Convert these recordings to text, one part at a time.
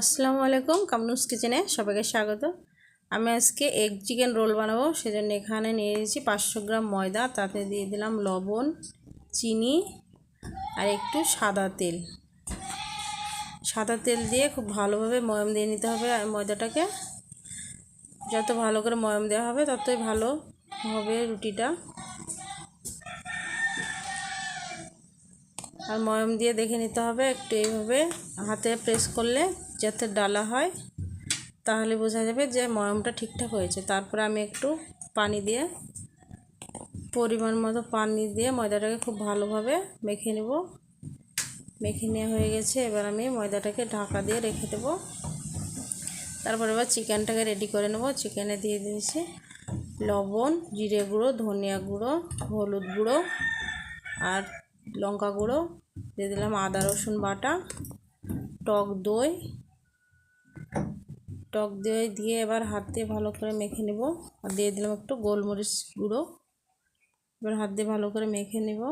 আসসালামু আলাইকুম, কামনুস কিচেনে সবাইকে স্বাগত। আমি আজকে এগ চিকেন রোল বানাবো, সেজন্য এখানে নিয়ে নিয়েছি পাঁচশো গ্রাম ময়দা, তাতে দিয়ে দিলাম লবণ, চিনি আর একটু সাদা তেল। সাদা তেল দিয়ে খুব ভালোভাবে ময়ম দিয়ে নিতে হবে ময়দাটাকে। যত ভালো করে ময়ম দেওয়া হবে, ততই ভালো হবে রুটিটা। আর ময়ম দিয়ে দেখে নিতে হবে একটু এইভাবে হাতে প্রেস করলে যাতে ডালা হয়, তাহলে বোঝা যাবে যে ময়মটা ঠিকঠাক হয়েছে। তারপরে আমি একটু পানি দিয়ে, পরিমাণ মতো পানি দিয়ে ময়দাটাকে খুব ভালোভাবে মেখে নেব। মেখে নেওয়া হয়ে গেছে, এবার আমি ময়দাটাকে ঢাকা দিয়ে রেখে দেবো। তারপর এবার চিকেনটাকে রেডি করে নেব। চিকেনে দিয়ে দিয়েছি লবণ, জিরে গুঁড়ো, ধনিয়া গুঁড়ো, হলুদ গুঁড়ো আর লঙ্কা গুঁড়ো। দিয়ে দিলাম আদা রসুন বাটা, টক দই টক দই দিয়ে এবার হাত দিয়ে ভালো করে মেখে নেব। আর দিয়ে দিলাম একটু গোলমরিচ গুঁড়ো। এবার হাত দিয়ে ভালো করে মেখে নেব।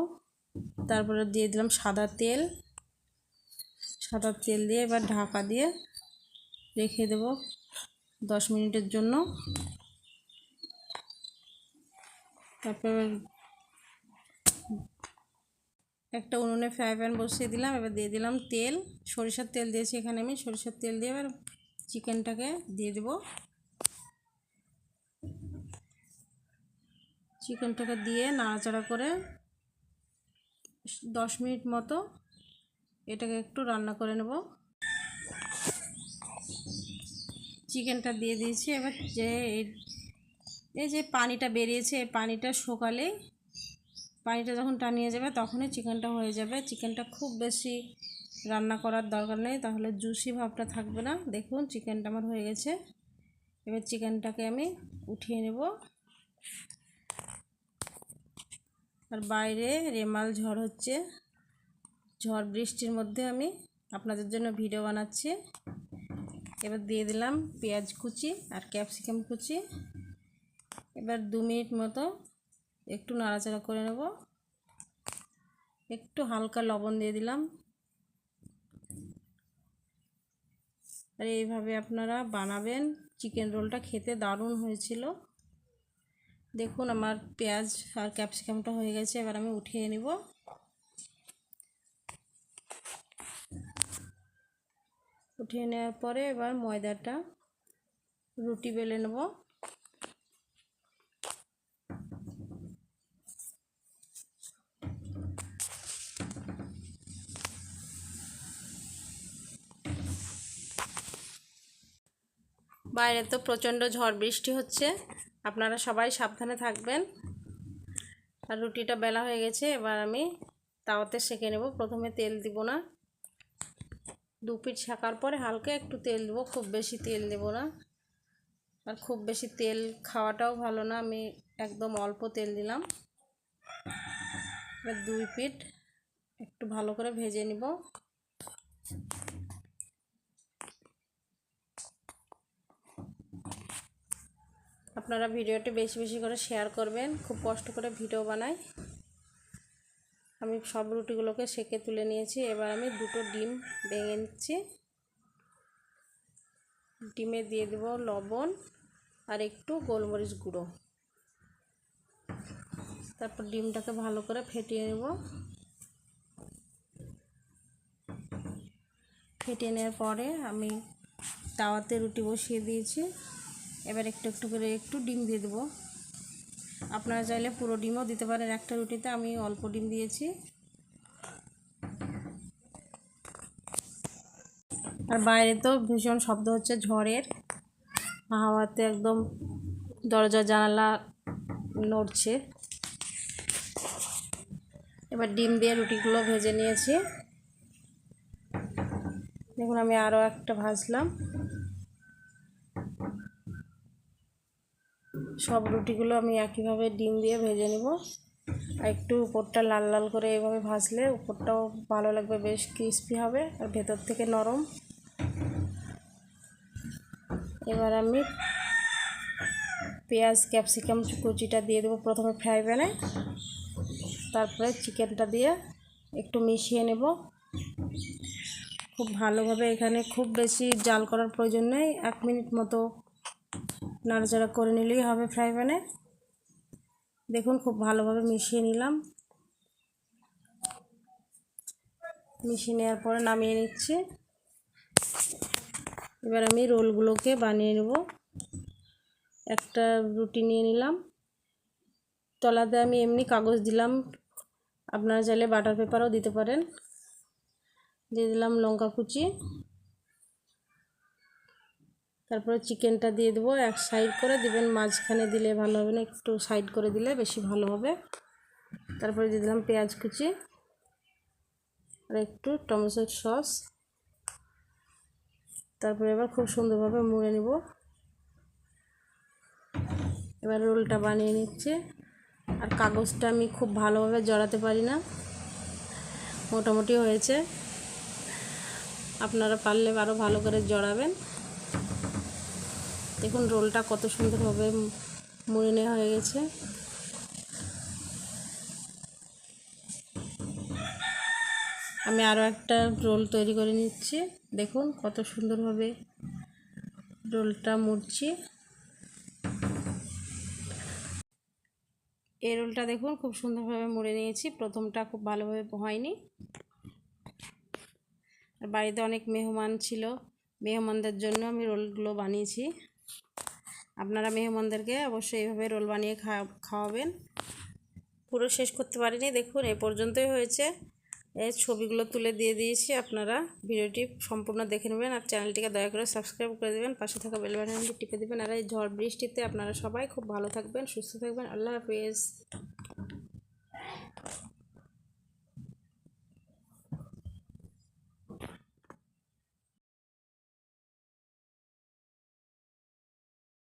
তারপরে দিয়ে দিলাম সাদা তেল। সাদা তেল দিয়ে এবার ঢাকা দিয়ে রেখে দেব দশ মিনিটের জন্য। তারপর একটা উনুনে ফ্রাই প্যান বসিয়ে দিলাম। এবার দিয়ে দিলাম তেল। সরিষার তেল দিয়েছি এখানে আমি। সরিষার তেল দিয়ে এবার চিকেনটাকে দিয়ে দেব। চিকেনটাকে দিয়ে নাড়াচাড়া করে দশ মিনিট মতো এটাকে একটু রান্না করে নেব। চিকেনটা দিয়ে দিয়েছি। এবার যে এই যে পানিটা বেরিয়েছে, এই পানিটা শুকালে পানিটা যখন টানিয়ে যাবে তখনই চিকেনটা হয়ে যাবে। চিকেনটা খুব বেশি রান্না করার দরকার নেই, তাহলে জুসি ভাবটা থাকবে না। দেখুন, চিকেনটা আমার হয়ে গেছে। এবার চিকেনটাকে আমি উঠিয়ে নেব। আর বাইরে রেমাল ঝড় হচ্ছে। ঝড় বৃষ্টির মধ্যে আমি আপনাদের জন্য ভিডিও বানাচ্ছি। এবার দিয়ে দিলাম পেঁয়াজ কুচি আর ক্যাপসিকাম কুচি। এবার দু মিনিট মতো একটু নাড়াচাড়া করে নেব। একটু হালকা লবণ দিয়ে দিলাম। আর এইভাবে আপনারা বানাবেন। চিকেন রোলটা খেতে দারুণ হয়েছিল। দেখুন আমার পেঁয়াজ আর ক্যাপসিকামটা হয়ে গেছে, এবার আমি উঠিয়ে নিব। উঠিয়ে নেওয়ার পরে এবার ময়দাটা রুটি বেলে নেব। বাইরে তো প্রচণ্ড ঝড় বৃষ্টি হচ্ছে। আপনারা সবাই সাবধানে থাকবেন। আর রুটিটা বেলা হয়ে গেছে, এবার আমি তাওয়াতে সেঁকে নেব। প্রথমে তেল দিব না। দু পিঠ ছাকার পরে হালকা একটু তেল দেবো, খুব বেশি তেল দেবো না। আর খুব বেশি তেল খাওয়াটাও ভালো না, আমি একদম অল্প তেল দিলাম। এবার দুই পিঠ একটু ভালো করে ভেজে নিব। আপনারা ভিডিওটি বেশি বেশি করে শেয়ার করবেন, খুব কষ্ট করে ভিডিও বানাই। আমি সব রুটিগুলোকে সেকে তুলে নিয়েছি। এবার আমি দুটো ডিম ভেঙে নিচ্ছি। ডিমে দিয়ে দেব লবণ আর একটু গোলমরিচ গুঁড়ো। তারপর ডিমটাকে ভালো করে ফেটিয়ে নেব। ফেটিয়ে নেওয়ার পরে আমি তাওয়াতে রুটি বসিয়ে দিয়েছি। এবার একটু একটু করে একটু ডিম দিয়ে দেবো। আপনারা চাইলে পুরো ডিমও দিতে পারেন। একটা রুটিতে আমি অল্প ডিম দিয়েছি। আর বাইরে তো ভীষণ শব্দ হচ্ছে, ঝড়ের। হাওয়াতে একদম দরজা জানালা নড়ছে। এবার ডিম দিয়ে রুটিগুলো ভেজে নিয়েছি। দেখুন, আমি আরও একটা ভাজলাম। সব রুটিগুলো আমি একইভাবে ডিম দিয়ে ভেজে নিব। আর একটু উপরটা লাল লাল করে এইভাবে ভাজলে উপরটাও ভালো লাগবে, বেশ ক্রিস্পি হবে আর ভেতর থেকে নরম। এবার আমি পেঁয়াজ, ক্যাপসিকাম কুচিটা দিয়ে দেবো প্রথমে ফ্রাই প্যানে। তারপরে চিকেনটা দিয়ে একটু মিশিয়ে নেব। খুব ভালোভাবে এখানে খুব বেশি জাল করার প্রয়োজন নেই, এক মিনিট মতো নাড়াচাড়া করে নিলেই হবে ফ্রাই প্যানে। দেখুন খুব ভালোভাবে মিশিয়ে নিলাম। মিশিয়ে নেওয়ার পরে নামিয়ে নিচ্ছি। এবার আমি রোলগুলোকে বানিয়ে নেব। একটা রুটি নিয়ে নিলাম। তলাতে আমি এমনি কাগজ দিলাম। আপনারা চাইলে বাটার পেপারও দিতে পারেন। দিয়ে দিলাম লঙ্কা কুচি। তারপরে চিকেনটা দিয়ে দেবো, এক সাইড করে দিবেন, মাঝখানে দিলে ভালো হবে না, একটু সাইড করে দিলে বেশি ভালো হবে। তারপরে দিয়ে দিলাম পেঁয়াজ কুচি আর একটু টমেটোর সস। তারপরে এবার খুব সুন্দরভাবে মুড়ে নেব। এবার রোলটা বানিয়ে নিচ্ছে। আর কাগজটা আমি খুব ভালোভাবে জড়াতে পারি না, মোটামুটি হয়েছে। আপনারা পারলে আরও ভালো করে জড়াবেন। দেখুন রোলটা কত সুন্দরভাবে মুড়ে নেওয়া হয়ে গেছে। আমি আরও একটা রোল তৈরি করে নিচ্ছি। দেখুন কত সুন্দরভাবে রোলটা মুড়ছি। এই রোলটা দেখুন খুব সুন্দরভাবে মুড়ে নিয়েছি। প্রথমটা খুব ভালোভাবে হয়নি। আর বাড়িতে অনেক মেহমান ছিল। মেহমানদের জন্য আমি রোলগুলো বানিয়েছি। আপনারা মেহমানদেরকে অবশ্যই এইভাবে রোল বানিয়ে খাওয়াবেন। পুরো শেষ করতে পারিনি, দেখুন, এ পর্যন্তই হয়েছে। এই ছবিগুলো তুলে দিয়ে দিয়েছি আপনারা। ভিডিওটি সম্পূর্ণ দেখে নেবেন আর চ্যানেলটিকে দয়া করে সাবস্ক্রাইব করে দেবেন। পাশে থাকা বেল বাটনটি টিপে দেবেন আর এই ঝড় বৃষ্টিতে আপনারা সবাই খুব ভালো থাকবেন, সুস্থ থাকবেন। আল্লাহ হাফিজ।